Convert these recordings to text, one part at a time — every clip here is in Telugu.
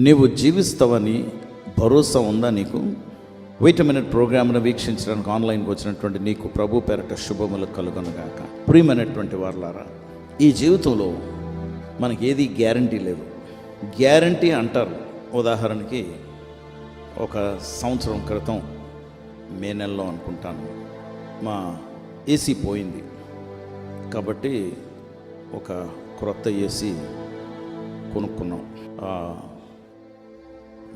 నీవు జీవిస్తావని భరోసా ఉందా నీకు? వెయిట్ మినిట్ ప్రోగ్రామ్ను వీక్షించడానికి ఆన్లైన్కి వచ్చినటువంటి నీకు ప్రభు పేరట శుభములు కలుగొనగాక ప్రియమైనటువంటి వారులారా ఈ జీవితంలో మనకి ఏది గ్యారంటీ లేదు. గ్యారంటీ అంటారు. ఉదాహరణకి ఒక సంవత్సరం క్రితం మే నెలలో అనుకుంటాను. మా ఏసీ పోయింది. కాబట్టి ఒక క్రొత్త ఏసీ కొనుక్కున్నాం.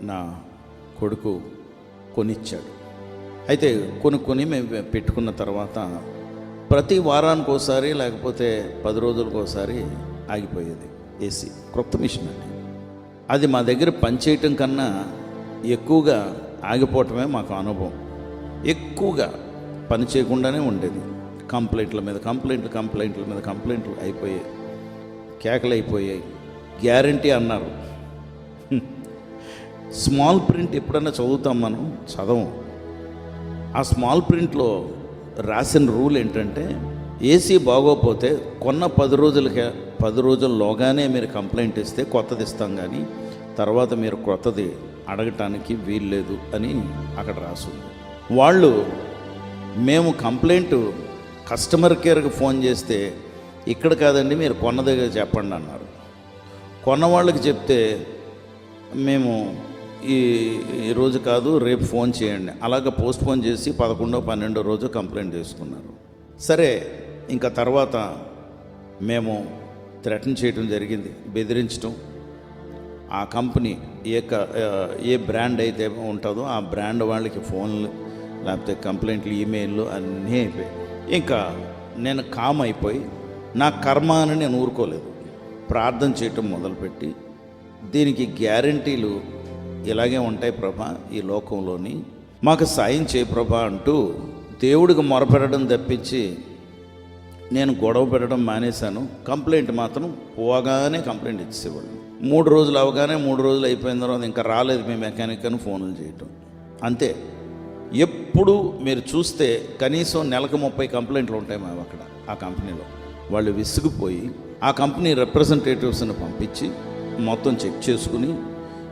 నా కొడుకు కొనిచ్చాడు. అయితే కొనుక్కొని మేము పెట్టుకున్న తర్వాత ప్రతి వారానికి ఒకసారి లేకపోతే పది రోజులకు ఒకసారి ఆగిపోయేది ఏసీ క్రొత్త మిషన్ అండి. అది మా దగ్గర పనిచేయటం కన్నా ఎక్కువగా ఆగిపోవటమే మాకు అనుభవం. ఎక్కువగా పని చేయకుండానే ఉండేది. కంప్లైంట్ల మీద కంప్లైంట్లు కంప్లైంట్ల మీద కంప్లైంట్లు అయిపోయాయి. కేకలు అయిపోయాయి. గ్యారంటీ అన్నారు. స్మాల్ ప్రింట్ ఎప్పుడన్నా చదువుతాం మనం? చదవం. ఆ స్మాల్ ప్రింట్లో రాసిన రూల్ ఏంటంటే ఏసీ బాగోపోతే కొన్న పది రోజులకే పది రోజుల్లోగానే మీరు కంప్లైంట్ ఇస్తే కొత్తది ఇస్తాం కానీ తర్వాత మీరు కొత్తది అడగటానికి వీల్లేదు అని అక్కడ రాసుంది. వాళ్ళు మేము కంప్లైంట్ కస్టమర్ కేర్కి ఫోన్ చేస్తే ఇక్కడ కాదండి మీరు కొన్న దగ్గర చెప్పండి అన్నారు. కొన్న వాళ్ళకి చెప్తే మేము ఈ ఈరోజు కాదు రేపు ఫోన్ చేయండి. అలాగ పోస్ట్పోన్ చేసి పదకొండో పన్నెండో రోజు కంప్లైంట్ చేసుకున్నారు. సరే ఇంకా తర్వాత మేము థ్రెటన్ చేయడం జరిగింది బెదిరించడం ఆ కంపెనీ ఏ క- ఏ బ్రాండ్ అయితే ఉంటుందో ఆ బ్రాండ్ వాళ్ళకి ఫోన్లు లేకపోతే కంప్లైంట్లు ఈమెయిల్లు అన్నీ అయిపోయాయి. ఇంకా నేను కామ్ అయిపోయి నా కర్మ అని నేను ఊరుకోలేదు. ప్రార్థన చేయటం మొదలుపెట్టి దీనికి గ్యారంటీలు ఇలాగే ఉంటాయి ప్రభా ఈ లోకంలోని. మాకు సాయం చేయ ప్రభా అంటూ దేవుడికి మొరపెట్టడం తప్పించి నేను గొడవ పెట్టడం మానేశాను. కంప్లైంట్ మాత్రం పోగానే కంప్లైంట్ ఇచ్చేవాళ్ళు మూడు రోజులు అవగానే మూడు రోజులు అయిపోయిన తర్వాత ఇంకా రాలేదు మీ మెకానిక్ అని ఫోన్లు చేయటం. అంతే. ఎప్పుడు మీరు చూస్తే కనీసం నెలకు ముప్పై కంప్లైంట్లు ఉంటాయి మేము అక్కడ ఆ కంపెనీలో. వాళ్ళు విసిగిపోయి ఆ కంపెనీ రిప్రజెంటేటివ్స్ని పంపించి మొత్తం చెక్ చేసుకుని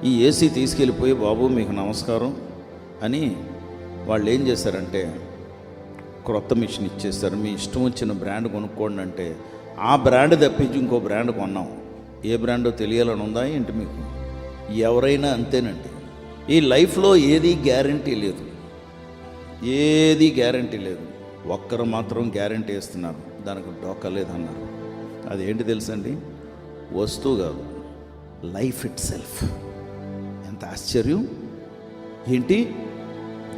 ఈ ఏసీ తీసుకెళ్ళిపోయి బాబు మీకు నమస్కారం అని వాళ్ళు ఏం చేశారంటే క్రొత్త మిషన్ ఇచ్చేస్తారు మీ ఇష్టం వచ్చిన బ్రాండ్ కొనుక్కోండి అంటే ఆ బ్రాండ్ తప్పించి ఇంకో బ్రాండ్ కొన్నాం. ఏ బ్రాండో తెలియాలని ఉందా ఏంటి మీకు? ఎవరైనా అంతేనండి. ఈ లైఫ్లో ఏది గ్యారంటీ లేదు. ఏది గ్యారంటీ లేదు. ఒక్కరు మాత్రం గ్యారంటీ ఇస్తున్నారు. దానికి డోకా లేదన్నారు. అదేంటి తెలుసండి? వస్తువు కాదు. లైఫ్ ఇట్ సెల్ఫ్ ఎంత ఆశ్చర్యం? ఏంటి?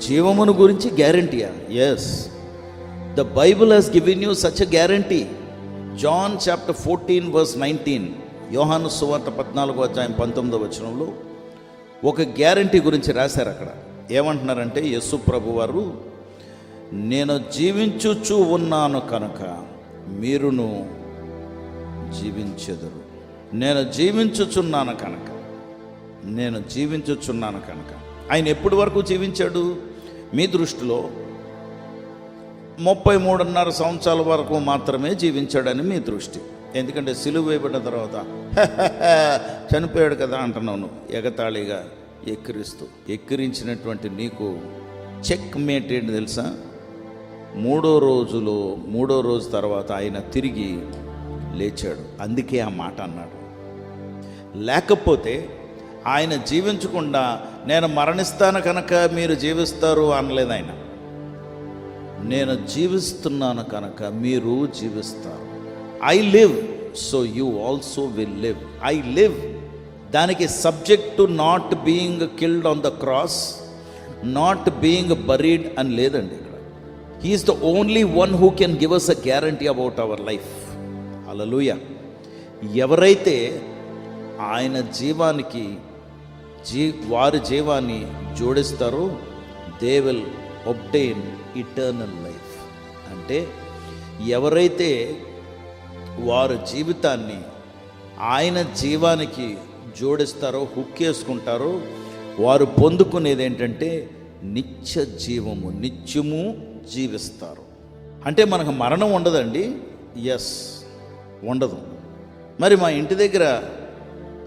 జీవమును గురించి గ్యారంటీయా? Yes the Bible has given you such a guarantee John chapter fourteen verse nineteen యోహాను సువార్త పద్నాలుగో అధ్యాయం పంతొమ్మిదో వచనంలో ఒక గ్యారంటీ గురించి రాశారు అక్కడ. ఏమంటున్నారంటే యస్సు ప్రభు వారు నేను జీవించుచు ఉన్నాను కనుక మీరును జీవించెదరు. నేను జీవించుచున్నాను కనుక నేను జీవించుచున్నాను కనుక. ఆయన ఎప్పటి వరకు జీవించాడు? మీ దృష్టిలో ముప్పై మూడున్నర సంవత్సరాల వరకు మాత్రమే జీవించాడని మీ దృష్టి. ఎందుకంటే సిలువ వేయబడిన తర్వాత చనిపోయాడు కదా అంటున్నావు నువ్వు ఎగతాళిగా ఎక్కిరిస్తూ. ఎక్కిరించినటువంటి నీకు చెక్ మేట్ ఏంటి తెలుసా? మూడో రోజులో మూడో రోజు తర్వాత ఆయన తిరిగి లేచాడు. అందుకే ఆ మాట అన్నాడు. లేకపోతే ఆయన జీవించకుండా నేను మరణిస్తాను కనుక మీరు జీవిస్తారు అనలేదు ఆయన. నేను జీవిస్తున్నాను కనుక మీరు జీవిస్తారు. I live so you also will live I live దానికి subject to not being killed on the cross not being buried అని లేదండి ఇక్కడ. He is the only one who can give us a guarantee about our life hallelujah ఎవరైతే ఆయన జీవానికి జీ వారి జీవాన్ని జోడిస్తారో. They will obtain eternal life అంటే ఎవరైతే వారు జీవితాన్ని ఆయన జీవానికి జోడిస్తారో హుక్కేసుకుంటారో వారు పొందుకునేది ఏంటంటే నిత్య జీవము నిత్యము జీవిస్తారు. అంటే మనకు మరణం ఉండదండి? ఎస్ ఉండదు. మరి మా ఇంటి దగ్గర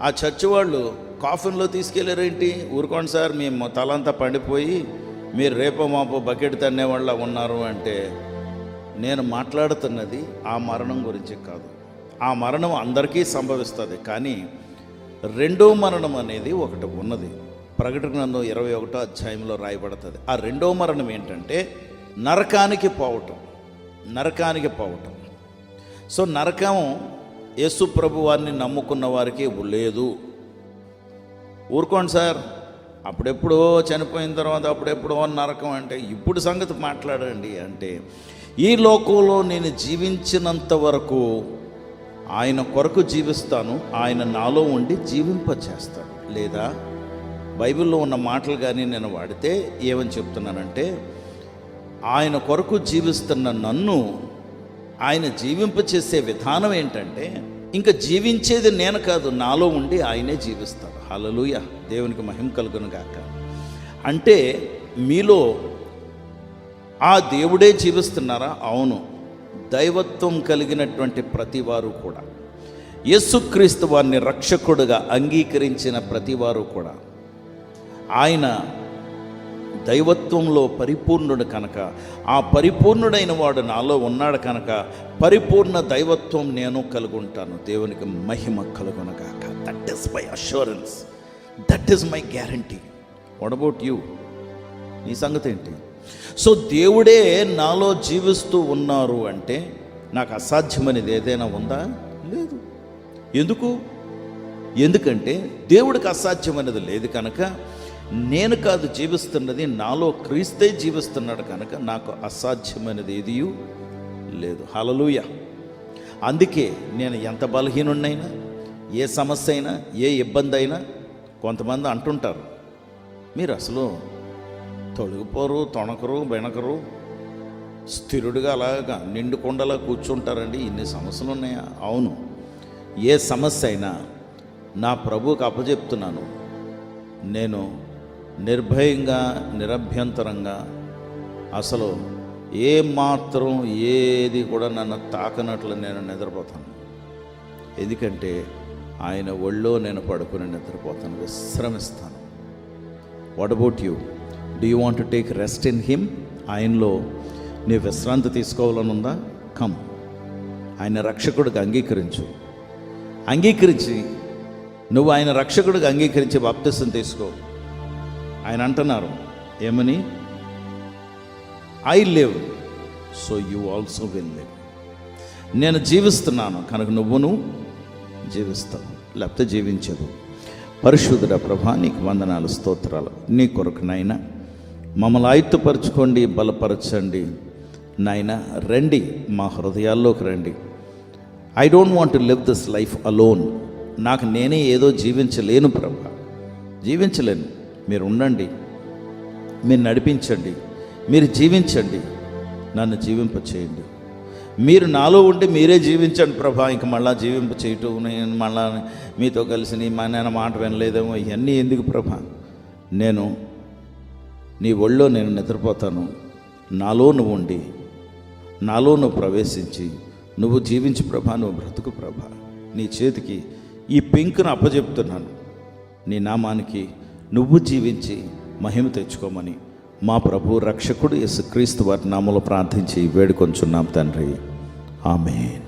ఆ చర్చి వాళ్ళు కాఫిన్లో తీసుకెళ్ళారేంటి ఊరుకోండి సార్ మీ తలంతా పండిపోయి మీరు రేపో మాపో బకెట్ తన్నేవాళ్ళ ఉన్నారు అంటే నేను మాట్లాడుతున్నది ఆ మరణం గురించి కాదు. ఆ మరణం అందరికీ సంభవిస్తుంది కానీ రెండో మరణం అనేది ఒకటి ఉన్నది. ప్రకటన గ్రంథం ఇరవై ఒకటో అధ్యాయంలో రాయబడుతుంది. ఆ రెండో మరణం ఏంటంటే నరకానికి పోవటం నరకానికి పోవటం. సో నరకం యేసు ప్రభు వారిని నమ్ముకున్న వారికి లేదు. ఊరుకోండి సార్. అప్పుడెప్పుడో చనిపోయిన తర్వాత అప్పుడెప్పుడో నరకం అంటే ఇప్పుడు సంగతి మాట్లాడండి అంటే ఈ లోకంలో నేను జీవించినంత వరకు ఆయన కొరకు జీవిస్తాను ఆయన నాలో ఉండి జీవింపచేస్తాడు లేదా బైబిల్లో ఉన్న మాటలు కానీ నేను వాడితే ఏమని చెప్తున్నానంటే ఆయన కొరకు జీవిస్తున్న నన్ను ఆయన జీవింపచేసే విధానం ఏంటంటే ఇంకా జీవించేది నేను కాదు నాలో ఉండి ఆయనే జీవిస్తాడు. హలలుయ దేవునికి మహిమ కలుగును గాక. అంటే మీలో ఆ దేవుడే జీవిస్తున్నారా? అవును. దైవత్వం కలిగినటువంటి ప్రతివారు కూడా. యేసుక్రీస్తు వారిని రక్షకుడుగా అంగీకరించిన ప్రతివారు కూడా. ఆయన దైవత్వంలో పరిపూర్ణుడు కనుక ఆ పరిపూర్ణుడైన వాడు నాలో ఉన్నాడు కనుక పరిపూర్ణ దైవత్వం నేను కలుగుంటాను. దేవునికి మహిమ కలుగునగాక. That is my assurance that is my guarantee what about you నీ సంగతి ఏంటి? సో దేవుడే నాలో జీవిస్తూ ఉన్నారు అంటే నాకు అసాధ్యమనేది ఏదైనా ఉందా? లేదు. ఎందుకు? ఎందుకంటే దేవుడికి అసాధ్యమైనది లేదు కనుక నేను కాదు జీవిస్తున్నది నాలో క్రీస్తే జీవిస్తున్నాడు కనుక నాకు అసాధ్యమైనది ఏది లేదు. హలలుయ అందుకే నేను ఎంత బలహీనున్నైనా ఏ సమస్య అయినా ఏ ఇబ్బంది అయినా కొంతమంది అంటుంటారు మీరు అసలు తొలగిపోరు తొణకరు వెనకరు స్థిరుడుగా అలాగా నిండుకొండలా కూర్చుంటారండి. ఇన్ని సమస్యలు ఉన్నాయా అవును. ఏ సమస్య అయినా నా ప్రభువుకు అప్పజెప్తున్నాను. నేను నిర్భయంగా నిరభ్యంతరంగా అసలు ఏ మాత్రం ఏది కూడా నన్ను తాకనట్లు నేను నిద్రపోతాను. ఎందుకంటే ఆయన ఒళ్ళో నేను పడుకుని నిద్రపోతాను విశ్రమిస్తాను. What about you do you want take rest in him ఆయనలో నీ విశ్రాంతి తీసుకోవాలని ఉందా? కమ్ ఆయన రక్షకుడికి అంగీకరించు. అంగీకరించి నువ్వు ఆయన రక్షకుడికి అంగీకరించి బాప్తిసం తీసుకో. ఆయన అంటున్నారు ఏమని? I live so you also will live నేను జీవిస్తున్నాను కనుక నువ్వును జీవిస్తావు లేకపోతే జీవించదు. పరిశుద్ధుడ ప్రభా నీకు వందనాలు స్తోత్రాలు. నీ కొరకు నాయన మమ్మల్ని ఆయుత్తుపరచుకోండి బలపరచండి. నాయన రండి మా హృదయాల్లోకి రండి. I don't want to live this life alone నాకు నేనే ఏదో జీవించలేను ప్రభా. జీవించలేను. మీరు ఉండండి. మీరు నడిపించండి. మీరు జీవించండి. నన్ను జీవింప చేయండి. మీరు నాలో ఉండి మీరే జీవించండి ప్రభా. ఇంక మళ్ళా జీవింప చేయటం నేను మళ్ళా మీతో కలిసి నీ మా నాన్న మాట వినలేదేమో ఇవన్నీ ఎందుకు ప్రభా? నేను నీ ఒళ్ళో నేను నిద్రపోతాను. నాలో నువ్వు ఉండి నాలో నువ్వు ప్రవేశించి నువ్వు జీవించు ప్రభా. నువ్వు బ్రతుకు ప్రభా. నీ చేతికి ఈ పింక్ను అప్పజెప్తున్నాను. నీ నామానికి నువ్వు జీవించి మహిమ తెచ్చుకోమని మా ప్రభు రక్షకుడు యేసుక్రీస్తు వారి నామలో ప్రార్థించి వేడుకొంచున్నాం తండ్రి. ఆమెన్.